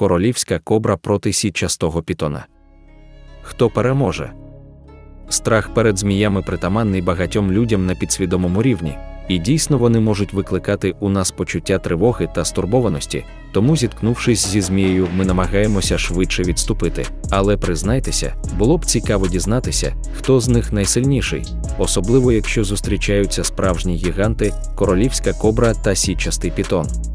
Королівська кобра проти сітчастого пітона. Хто переможе? Страх перед зміями притаманний багатьом людям на підсвідомому рівні, і дійсно вони можуть викликати у нас почуття тривоги та стурбованості, тому, зіткнувшись зі змією, ми намагаємося швидше відступити. Але признайтеся, було б цікаво дізнатися, хто з них найсильніший, особливо якщо зустрічаються справжні гіганти, королівська кобра та січастий пітон.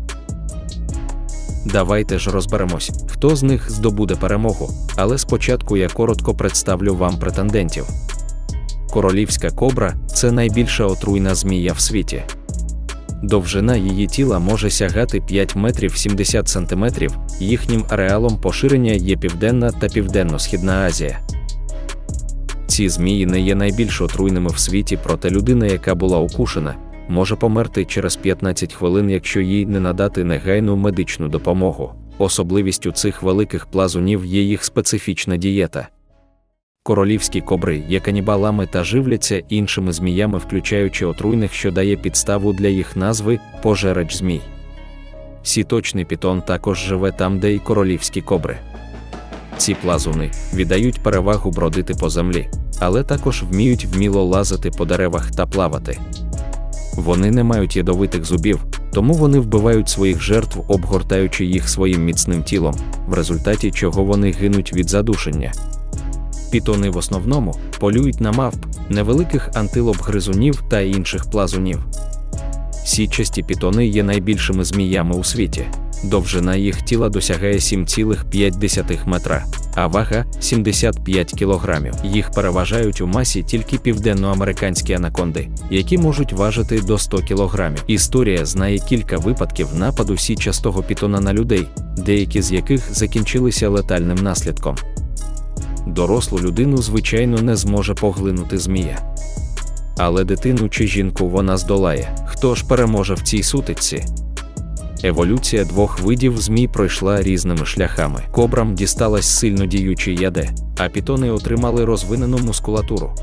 Давайте ж розберемось, хто з них здобуде перемогу, але спочатку я коротко представлю вам претендентів. Королівська кобра це найбільша отруйна змія в світі. Довжина її тіла може сягати 5 метрів 70 сантиметрів, їхнім ареалом поширення є Південна та Південно-Східна Азія. Ці змії не є найбільш отруйними в світі, проте людина, яка була укушена, може померти через 15 хвилин, якщо їй не надати негайну медичну допомогу. Особливістю цих великих плазунів є їх специфічна дієта. Королівські кобри є канібалами та живляться іншими зміями, включаючи отруйних, що дає підставу для їх назви пожерач змій. Сіточний пітон також живе там, де й королівські кобри. Ці плазуни віддають перевагу бродити по землі, але також вміють вміло лазити по деревах та плавати. Вони не мають ядовитих зубів, тому вони вбивають своїх жертв, обгортаючи їх своїм міцним тілом, в результаті чого вони гинуть від задушення. Пітони в основному полюють на мавп, невеликих антилоп-гризунів та інших плазунів. Сітчасті пітони є найбільшими зміями у світі. Довжина їх тіла досягає 7,5 метра, а вага 75 кілограмів. Їх переважають у масі тільки південноамериканські анаконди, які можуть важити до 100 кілограмів. Історія знає кілька випадків нападу січастого пітона на людей, деякі з яких закінчилися летальним наслідком. Дорослу людину, звичайно, не зможе поглинути змія. Але дитину чи жінку вона здолає. Хто ж переможе в цій сутичці? Еволюція двох видів змій пройшла різними шляхами. Кобрам дісталась сильно діючі яде, а пітони отримали розвинену мускулатуру.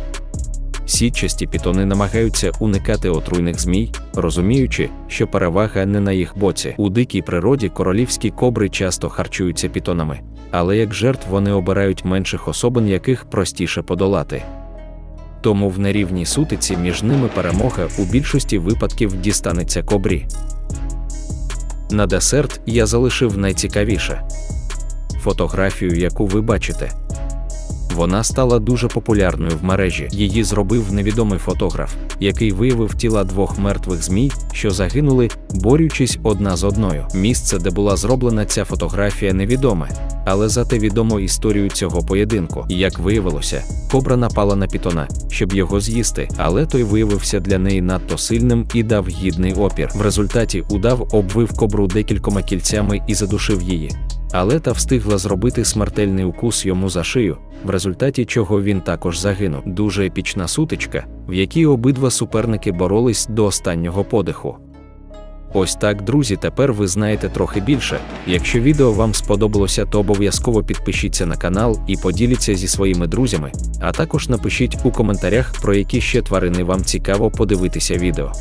Сітчасті пітони намагаються уникати отруйних змій, розуміючи, що перевага не на їх боці. У дикій природі королівські кобри часто харчуються пітонами, але як жертв вони обирають менших особин, яких простіше подолати. Тому в нерівній сутиці між ними перемога у більшості випадків дістанеться кобрі. На десерт я залишив найцікавіше фотографію, яку ви бачите. Вона стала дуже популярною в мережі. Її зробив невідомий фотограф, який виявив тіла двох мертвих змій, що загинули, борючись одна з одною. Місце, де була зроблена ця фотографія, невідоме, але зате відомо історію цього поєдинку. Як виявилося, кобра напала на пітона, щоб його з'їсти, але той виявився для неї надто сильним і дав гідний опір. В результаті удав обвив кобру декількома кільцями і задушив її. Але та встигла зробити смертельний укус йому за шию, в результаті чого він також загинув. Дуже епічна сутичка, в якій обидва суперники боролись до останнього подиху. Ось так, друзі, тепер ви знаєте трохи більше. Якщо відео вам сподобалося, то обов'язково підпишіться на канал і поділіться зі своїми друзями, а також напишіть у коментарях, про які ще тварини вам цікаво подивитися відео.